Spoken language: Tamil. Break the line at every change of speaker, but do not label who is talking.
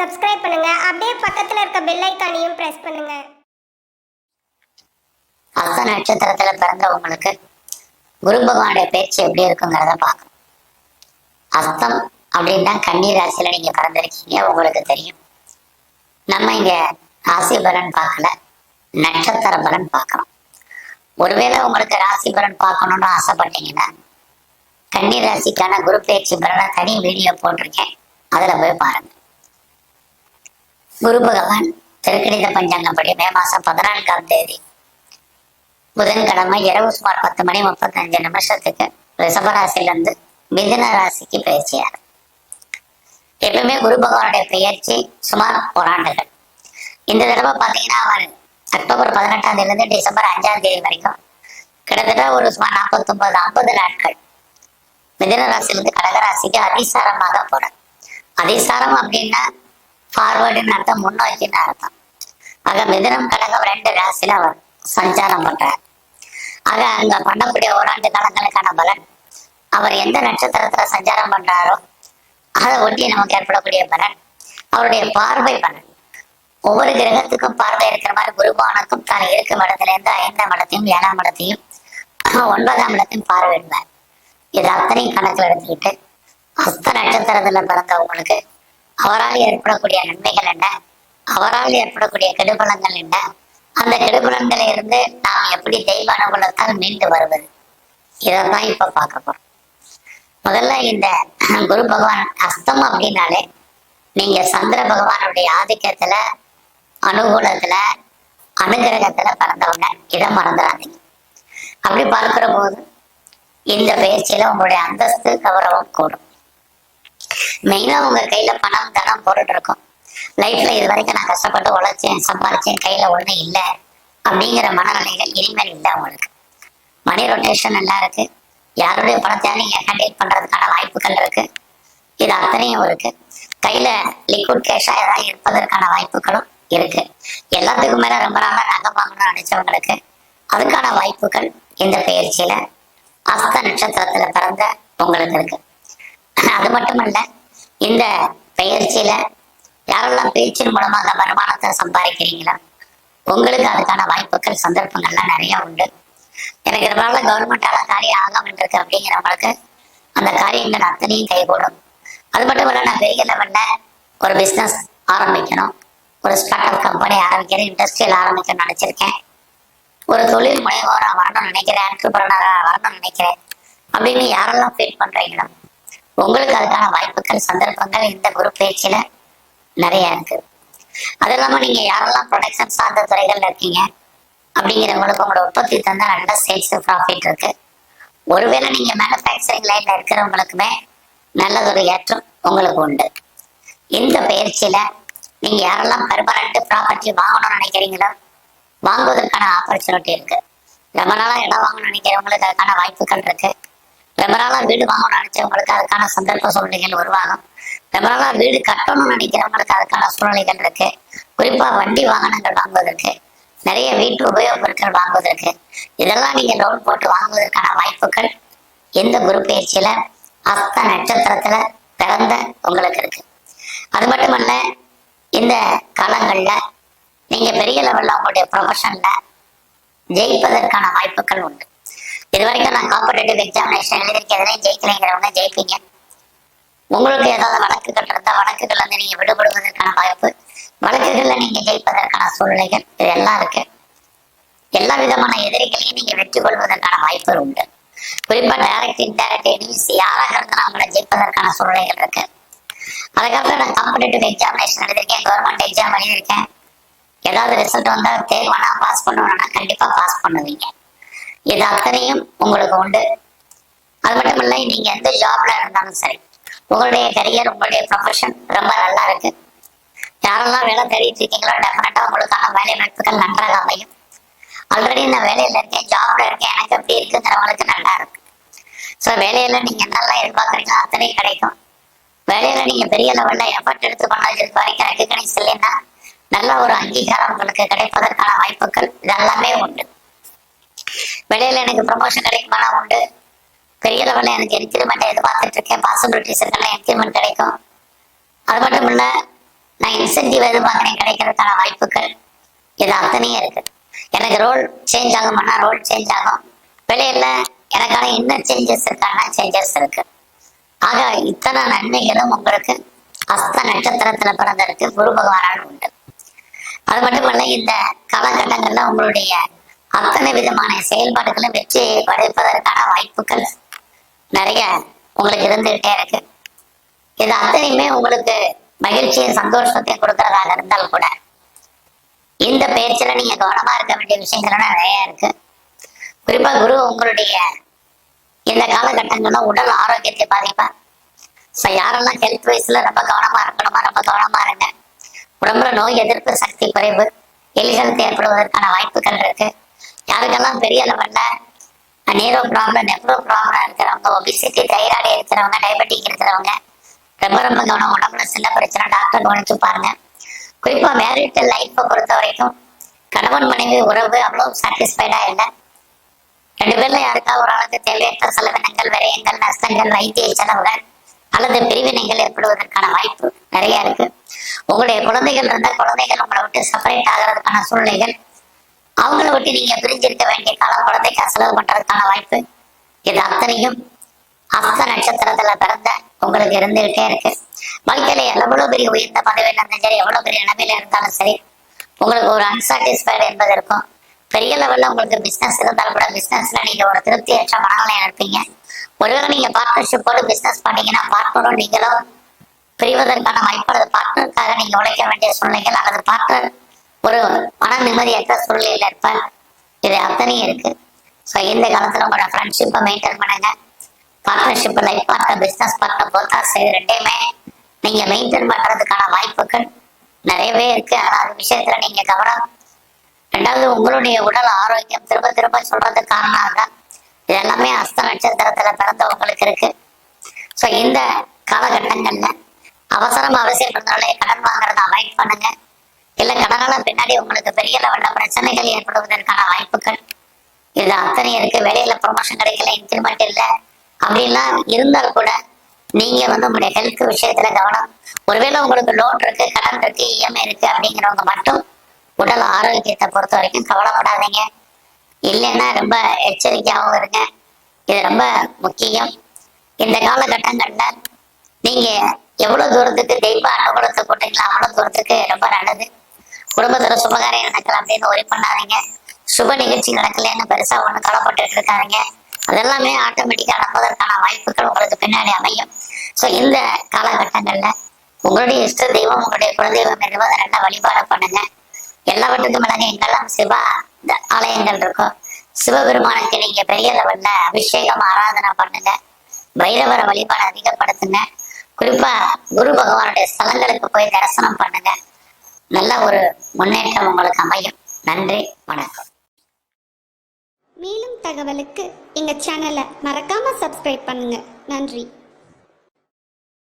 சப்ஸ்கிரைப் பண்ணுங்க. அப்படியே பக்கத்துல இருக்க பெல் ஐக்கானையும் பிரஸ் பண்ணுங்க.
அஸ்த நட்சத்திரத்துல பிறந்தவங்களுக்கு குரு பகவானுடைய பேச்சு எப்படி இருக்குங்கிறத பார்க்கணும். அஸ்தம் அப்படின்னா கன்னி ராசியில நீங்க பிறந்திருக்கீங்க உங்களுக்கு தெரியும். நம்ம இங்க ராசி பலன் பார்க்கல நட்சத்திர பலன் பார்க்கணும் ஒருவேளை உங்களுக்கு ராசி பலன் பார்க்கணும்னு ஆசைப்பட்டீங்கன்னா கன்னி ராசிக்கான குரு பேச்சு பலனை தனி வீடியோ போட்டிருக்கேன். அதுல போய் பாருங்க. குரு பகவான் திருக்கணித பஞ்சாங்கப்படி மே மாசம் பதினான்காம் தேதி புதன்கிழமை இரவு சுமார் பத்து மணி முப்பத்தஞ்சு நிமிஷத்துக்கு ரிஷபராசிலிருந்து மிதுன ராசிக்கு பயிற்சியார் எப்பவுமே குரு பகவானுடைய பயிற்சி சுமார் ஓராண்டுகள் இந்த தடவை பார்த்தீங்கன்னா அவர் அக்டோபர் பதினெட்டாம் தேதியிலிருந்து டிசம்பர் அஞ்சாம் தேதி வரைக்கும் கிட்டத்தட்ட ஒரு சுமார் நாற்பத்தி ஒன்பது ஐம்பது நாட்கள் மிதுன ராசியிலிருந்து கடகராசிக்கு அதிசாரமாக போறார் அதிசாரம் அப்படின்னா ஃபார்வர்டுன்னு அர்த்தம் முன்னோக்கின்னு அர்த்தம். ஆக மிதனம் கடகம் ரெண்டு ராசியில அவர் சஞ்சாரம் பண்றார். ஆக அங்க பண்ணக்கூடிய ஓராண்டு காலங்களுக்கான பலன் அவர் எந்த நட்சத்திரத்துல சஞ்சாரம் பண்றாரோ அதை ஒட்டி நமக்கு ஏற்படக்கூடிய பலன் அவருடைய பார்வை பலன். ஒவ்வொரு கிரகத்துக்கும் பார்வை இருக்கிற மாதிரி குருபானுக்கும் தான் இருக்கும் இடத்துல இருந்து ஐந்தாம் இடத்தையும் ஏழாம் இடத்தையும் ஒன்பதாம் இடத்தையும் பார்வையிடுவார். இது அத்தனையும் கணக்கில் எடுத்துக்கிட்டு அஸ்த நட்சத்திரத்துல பிறந்தவங்களுக்கு அவரால் ஏற்படக்கூடிய நன்மைகள் என்ன? அவரால் ஏற்படக்கூடிய கெடுபலங்கள் என்ன? அந்த கெடுபலன்களை இருந்து நாம் எப்படி தெய்வ அனுகூலத்தால் மீண்டு வருவது? இதைத்தான் இப்ப பார்க்க போறோம். முதல்ல இந்த குரு பகவான் அஸ்தம் அப்படின்னாலே நீங்க சந்திர பகவானுடைய ஆதிக்கத்துல அனுகூலத்துல அனுகிரகத்துல பிறந்தவங்க. இதை மறந்துடாதீங்க அப்படி பார்க்கிற போது இந்த பயிற்சியில உங்களுடைய அந்தஸ்து கௌரவம் கூடும். மெயினா உங்க கையில பணம் தனம் போட்டுட்டு இருக்கும். லைஃப்ல இது வரைக்கும் நான் கஷ்டப்பட்டு உழைச்சேன் சம்பாதிச்சேன் கையில ஒண்ணு இல்லை அப்படிங்கிற மனநிலைகள் இனிமேல் இல்லை உங்களுக்கு. மணி ரொட்டேஷன் நல்லா இருக்கு. யாருடைய பணத்தையும் நீங்க ஹேண்டில் பண்றதுக்கான வாய்ப்புகள் இருக்கு. இது அத்தனையும் இருக்கு. கையில லிக்விட் கேஷா ஏதாவது இருப்பதற்கான வாய்ப்புகளும் இருக்கு. எல்லாத்துக்கும் மேல ரொம்ப நாளா நகை வாங்கணும்னு நினைச்சவங்களுக்கு அதுக்கான வாய்ப்புகள் இந்த பயிற்சியில அஸ்த நட்சத்திரத்துல பிறந்த உங்களுக்கு இருக்கு. அது மட்டுமல்ல இந்த பயிற்சியில யாரெல்லாம் பயிற்சியின் மூலமாக வருமானத்தை சம்பாதிக்கிறீங்களோ உங்களுக்கு அதுக்கான வாய்ப்புகள் சந்தர்ப்பங்கள்லாம் நிறைய உண்டு. எனக்கு இதனால கவர்மெண்டால காரியம் ஆகாமல் இருக்கு அப்படிங்கிறவங்களுக்கு அந்த காரியங்கள் அத்தனையும் கைகூடும். அது மட்டும் இல்லை நான் பெரிய லெவல்ல ஒரு பிஸ்னஸ் ஆரம்பிக்கணும். ஒரு ஸ்டார்ட் அப் கம்பெனி ஆரம்பிக்கிறேன் இண்டஸ்ட்ரியல் ஆரம்பிக்கணும்னு நினைச்சிருக்கேன். ஒரு தொழில் முனைவோராக வரணும்னு நினைக்கிறேன் ஆண்டர்பிரனராக வரணும்னு நினைக்கிறேன். அப்படின்னு யாரெல்லாம் ஃபீல் பண்றீங்களோ உங்களுக்கு அதுக்கான வாய்ப்புகள் சந்தர்ப்பங்கள் இந்த குரு பேச்சில நிறைய இருக்கு. அது இல்லாம நீங்க யாரெல்லாம் ப்ரொடக்ஷன் சார்ந்த துறைகள்ல இருக்கீங்க அப்படிங்கிறவங்களுக்கு உங்களோட உற்பத்தி தந்தா நல்ல சேல்ஸ் ப்ராஃபிட் இருக்கு. ஒருவேளை நீங்க மேனுஃபேக்சரிங் லைன்ல இருக்கிறவங்களுக்குமே நல்லதொரு ஏற்றம் உங்களுக்கு உண்டு. இந்த பயிற்சியில நீங்க யாரெல்லாம் பெர்மனண்ட் ப்ராப்பர்ட்டி வாங்கணும்னு நினைக்கிறீங்களோ வாங்குவதற்கான ஆப்பர்ச்சுனிட்டி இருக்கு. ரொம்ப நாளா இடம் வாங்கணும்னு நினைக்கிறவங்களுக்கு அதுக்கான வாய்ப்புகள் இருக்கு. ரொம்ப நாளா வீடு வாங்கணும்னு நினைச்சவங்களுக்கு அதுக்கான சந்தர்ப்ப சூழ்நிலைகள் உருவாகும். ரொம்ப நாளா வீடு கட்டணும்னு நினைக்கிறவங்களுக்கு அதுக்கான சூழ்நிலைகள் இருக்கு. குறிப்பா வண்டி வாகனங்கள் வாங்குவதற்கு நிறைய வீட்டு உபயோகப் பொருட்கள் வாங்குவதற்கு இதெல்லாம் நீங்க லோன் போட்டு வாங்குவதற்கான வாய்ப்புகள் இந்த குரு பயிற்சியில அஸ்த நட்சத்திரத்துல பிறந்த உங்களுக்கு இருக்கு. அது மட்டுமல்ல இந்த காலங்கள்ல நீங்க பெரிய லெவல்ல உங்களுடைய ப்ரொஃபஷன்ல ஜெயிப்பதற்கான வாய்ப்புகள் உண்டு. இது வரைக்கும் நான் காம்படேட்டிவ் எக்ஸாமினேஷன் எழுதியிருக்கேன் எதுலையும் ஜெயிக்கலைங்கிறவங்க ஜெயிப்பீங்க. உங்களுக்கு ஏதாவது வழக்குகள் இருந்தால் வழக்குகள் வந்து நீங்க விடுபடுவதற்கான வாய்ப்பு வழக்குகள்ல நீங்க ஜெயிப்பதற்கான சூழ்நிலைகள் இது எல்லாம் இருக்கு. எல்லா விதமான எதிரிகளையும் நீங்க வெற்றி கொள்வதற்கான வாய்ப்புகள் உண்டு. குறிப்பா டைரக்ட் இன்டைரக்ட் எனிமீஸ் யாராக இருந்தாலும் அவங்கள ஜெயிப்பதற்கான சூழ்நிலைகள் இருக்கு. அதுக்கப்புறம் நான் காம்படேட்டிவ் எக்ஸாமினேஷன் எழுதியிருக்கேன் கவர்மெண்ட் எக்ஸாம் எழுதியிருக்கேன். ஏதாவது ரிசல்ட் வந்தால் தேர்வானா பாஸ் பண்ணுவேன்னா கண்டிப்பா பாஸ் பண்ணுவீங்க. இது அத்தனையும் உங்களுக்கு உண்டு. அது மட்டும் இல்லை நீங்க எந்த ஜாப்ல இருந்தாலும் சரி உங்களுடைய கரியர் உங்களுடைய ப்ரொஃபஷன் ரொம்ப நல்லா இருக்கு. யாரெல்லாம் வேலை தேடிட்டு இருக்கீங்களோ டெஃபினட்டா உங்களுக்கான வேலை வாய்ப்புகள் நன்றாக அமையும். ஆல்ரெடி நான் வேலையில இருக்கேன் ஜாப்ல இருக்கேன் எனக்கு எப்படி இருக்குங்கிறவங்களுக்கு நல்லா இருக்கு. ஸோ வேலையில நீங்க நல்லா எதிர்பார்க்குறீங்களோ அத்தனையும் கிடைக்கும். வேலையில நீங்க பெரிய லெவல்ல எஃபர்ட் எடுத்து பண்ணது இது வரைக்கும் ரெக்கக்னைஸ் இல்லைன்னா நல்ல ஒரு அங்கீகாரம் உங்களுக்கு கிடைப்பதற்கான வாய்ப்புகள் இதெல்லாமே உண்டு. வெளியில எனக்கு ப்ரமோஷன் கிடைக்குமானா உண்டு. பெரிய லெவலில் எனக்கு இன்க்ரிமெண்ட் எதிர்பார்த்துட்டு இருக்கேன். பாசிபிலிட்டிஸ் இருக்கலாம் இன்க்ரிமெண்ட் கிடைக்கும். அது மட்டும் இல்ல நான் இன்சென்டிவ் எதிர்பார்க்குறேன். கிடைக்கிறதுக்கான வாய்ப்புகள் இது அத்தனையும் இருக்கு. எனக்கு ரோல் சேஞ்ச் ஆகும்னா ரோல் சேஞ்ச் ஆகும். வெளியில எனக்கான இன்னும் சேஞ்சஸ் இருக்கான சேஞ்சஸ் இருக்கு. ஆக இத்தனை நன்மைகளும் உங்களுக்கு அஸ்த நட்சத்திரத்துல பிறந்திருக்கு. குரு பகவானால் உண்டு. அது மட்டுமல்ல இந்த காலகட்டங்கள்ல உங்களுடைய அத்தனை விதமான செயல்பாடுகளும் வெற்றியை படைப்பதற்கான வாய்ப்புகள் நிறைய உங்களுக்கு இருந்துகிட்டே இருக்கு. இது அத்தனையுமே உங்களுக்கு மகிழ்ச்சியும் சந்தோஷத்தையும் கொடுக்கறதாக இருந்தால் கூட இந்த பேச்சில் நீங்க கவனமா இருக்க வேண்டிய விஷயங்கள் நிறைய இருக்கு. குறிப்பா குரு உங்களுடைய இந்த காலகட்டங்கள்ல உடல் ஆரோக்கியத்தை பாதிப்பார். ஸோ யாரெல்லாம் ஹெல்த் வைஸ்ல ரொம்ப கவனமா இருக்கணுமா ரொம்ப கவனமா இருங்க. உடம்புல நோய் எதிர்ப்பு சக்தி குறைவு எலிகளுக்கு ஏற்படுவதற்கான வாய்ப்புகள் இருக்கு. யாருக்கெல்லாம் பெரிய லெவல்ல நீரோ ப்ராப்ளம் நெப்ரோ ப்ராப்ளம் இருக்கிறவங்க ஒபிசிட்டி தைராய்டு இருக்கிறவங்க டயபெட்டிக் இருக்கிறவங்க ரொம்ப ரொம்ப கவனம் உடம்புல சின்ன பிரச்சனை டாக்டர் கவனிச்சு பாருங்க. குறிப்பா மேரிட் லைஃப்பை பொறுத்த வரைக்கும் கணவன் மனைவி உறவு அவ்வளவு சாட்டிஸ்ஃபைடா இல்லை. ரெண்டு பேர்ல யாருக்காவது ஒரு ஆளுக்கு தேவையற்ற செலவினங்கள் விரயங்கள் நஷ்டங்கள் வைத்திய செலவுகள் அல்லது பிரிவினைகள் ஏற்படுவதற்கான வாய்ப்பு நிறைய இருக்கு. உங்களுடைய குழந்தைகள் இருந்தால் குழந்தைகள் உங்களை விட்டு செப்பரேட் ஆகிறதுக்கான சூழ்நிலைகள் அவங்கள விட்டு நீங்க பிரிஞ்சிருக்க வேண்டிய காலம் குழந்தைக்கு செலவு பண்றதுக்கான வாய்ப்பு இது அத்தனையும் அஸ்த நட்சத்திரத்துல பிறந்த உங்களுக்கு இருந்துகிட்டே இருக்கு. வாழ்க்கையில எவ்வளவு பெரிய உயர்ந்த பதவியில இருந்தாலும் சரி எவ்வளவு பெரிய நிலைமையில இருந்தாலும் சரி உங்களுக்கு ஒரு அன்சாட்டிஸ்ஃபைடு என்பது இருக்கும். பெரிய லெவல்ல உங்களுக்கு பிசினஸ் இருந்தாலும் கூட பிசினஸ்ல நீங்க ஒரு திருப்தியற்ற மனநிலையா இருப்பீங்க. ஒருவேளை நீங்க பார்ட்னர்ஷிப்போடு பிசினஸ் பண்ணீங்கன்னா பார்ட்னரும் நீங்களும் பிரிவதற்கான வாய்ப்பு அல்லது பார்ட்னருக்காக நீங்க உழைக்க வேண்டிய சூழ்நிலைகள் அல்லது பார்ட்னர் ஒரு மன நிம்மதியற்ற சூழ்நிலையில இருப்ப இது அத்தனையும் இருக்கு. ஸோ இந்த காலத்துல உங்களோட ஃப்ரெண்ட்ஷிப்பை மெயின்டைன் பண்ணுங்க. Partnership life partner business partner போத்தாஸ் இது ரெண்டையுமே நீங்க மெயின்டைன் பண்றதுக்கான வாய்ப்புகள் நிறையவே இருக்கு. ஆனா அது விஷயத்துல நீங்க கவனம். ரெண்டாவது உங்களுடைய உடல் ஆரோக்கியம். திரும்ப திரும்ப சொல்றதுக்கு காரணம் தான் இது எல்லாமே அஸ்த நட்சத்திரத்துல பிறந்தவங்களுக்கு இருக்கு. ஸோ இந்த காலகட்டங்கள்ல அவசரம் அவசியப்படுறதுனால கடன் வாங்குறத அவாய்ட் பண்ணுங்க. இல்ல கடனால பின்னாடி உங்களுக்கு பெரிய லெவல்ல பிரச்சனைகள் ஏற்படுவதற்கான வாய்ப்புகள். இது அத்தனை இருக்கு. வெளியில ப்ரொமோஷன் கிடைக்கல இன்க்ரிமெண்ட் இல்ல. அப்படிலாம் இருந்தால் கூட நீங்க வந்து உங்களுடைய ஹெல்த் விஷயத்துல கவனம். ஒருவேளை உங்களுக்கு லோன் இருக்கு கடன் இருக்கு இஎம்ஐ இருக்கு அப்படிங்கிறவங்க மட்டும் உடல் ஆரோக்கியத்தை பொறுத்த வரைக்கும் கவலைப்படாதீங்க. இல்லைன்னா ரொம்ப எச்சரிக்கையாகவும் இருங்க. இது ரொம்ப முக்கியம். இந்த காலகட்டங்கள்ல நீங்க எவ்வளவு தூரத்துக்கு தெய்வ அனுகூலத்தை போட்டீங்களோ அவ்வளவு தூரத்துக்கு ரொம்ப நல்லது. குடும்பத்துல சுபகாரியம் நடக்கல அப்படின்னு ஒரே பண்ணாதீங்க. சுப நிகழ்ச்சி நடக்கலன்னு பெருசா ஒண்ணு கவலைப்பட்டுட்டு இருக்காதீங்க. அதெல்லாமே ஆட்டோமேட்டிக்கா நடப்பதற்கான வாய்ப்புகள் உங்களுக்கு பின்னாடி அமையும். ஸோ இந்த காலகட்டங்கள்ல உங்களுடைய இஷ்ட தெய்வம் உங்களுடைய குலதெய்வம் எதுவோ ரெண்டா வழிபாடு பண்ணுங்க. எல்லாவற்றுக்கும் மேலாக எங்கெல்லாம் சிவா ஆலயங்கள் இருக்கும் சிவபெருமானுக்கு நீங்க பெரிய லெவல்ல அபிஷேகம் ஆராதனை பண்ணுங்க. பைரவர வழிபாடு அதிகப்படுத்துங்க. குறிப்பா குரு பகவானுடைய ஸ்தலங்களுக்கு போய் தரிசனம் பண்ணுங்க. நல்ல ஒரு முன்னேற்றம் உங்களுக்கு அமையும். நன்றி வணக்கம்.
மேலும் தகவலுக்கு எங்கள் சேனலை மறக்காமல் சப்ஸ்கிரைப் பண்ணுங்கள் நன்றி.